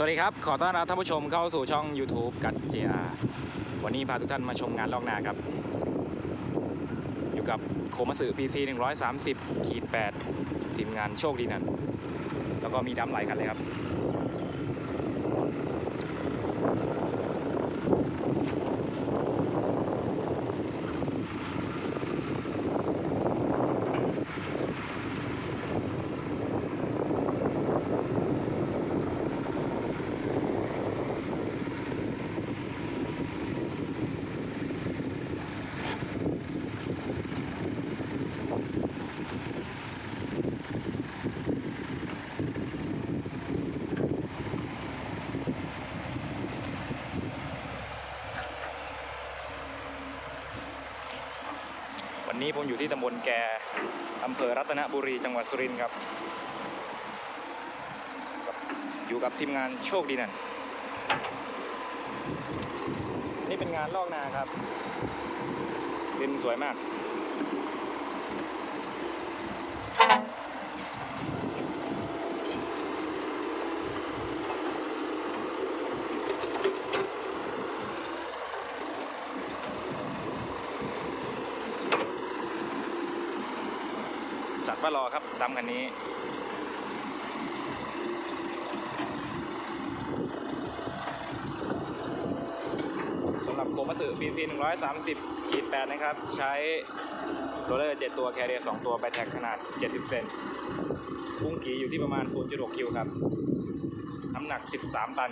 สวัสดีครับ ขอต้อนรับท่านผู้ชมเข้าสู่ช่อง YouTube กัดเจียวันนี้พาทุกท่านมาชมงานลอกนาครับ อยู่กับโคมัสึ PC 130ขีด8ทีมงานโชคดีนั่นแล้วก็มีดำหลกันเลยครับ อยู่ที่ตำบลแกอำเภอรัตนบุรีจังหวัดสุรินทร์ครับ อยู่กับทีมงานโชคดีนั่น นี่เป็นงานลอกนาครับดินสวยมาก จัดว่ารอครับดำคันนี้สำหรับโกมัสึ PC 130ขีด8นะครับ ใช้โรลเลอร์ 7 ตัวแคเรีย2ตัวแบแท็กขนาด 70 เซนพุ่งกีอยู่ที่ประมาณ 0.6 กิวครับ น้ำหนัก 13 ตัน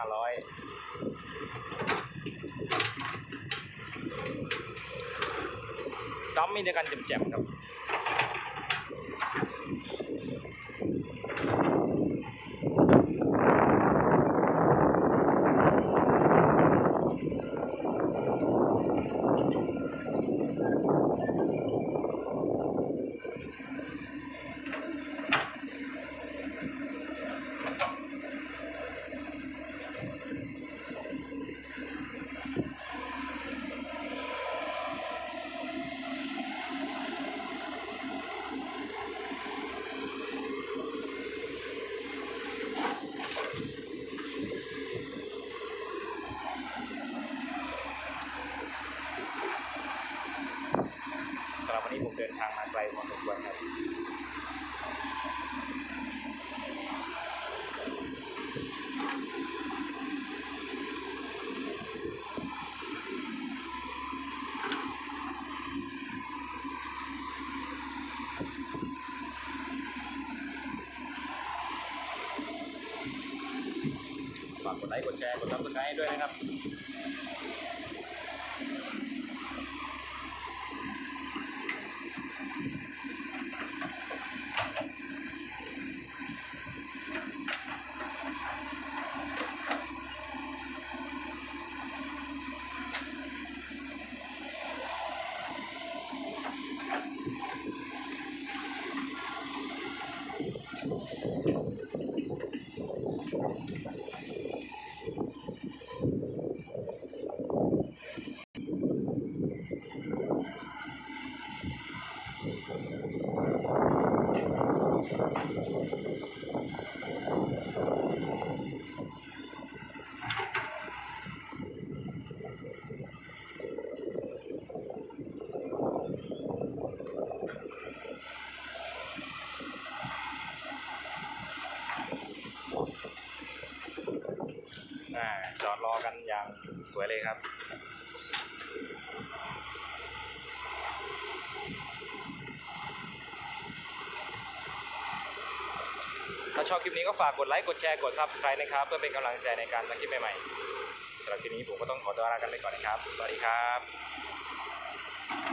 าร้อยดัมมีในการแจ่มๆครับ เดินทางมาไกลพอสมควรครับฝากกดไลค์กดแชร์กดซับสไครต์ด้วยนะครับ สวยเลยครับ ถ้าชอบคลิปนี้ก็ฝากกดไลค์ กดแชร์ กด Subscribe นะครับ เพื่อเป็นกำลังใจในการทำคลิปใหม่ๆสำหรับคลิปนี้ผมก็ต้องขอตัวลากันไปก่อนนะครับ สวัสดีครับ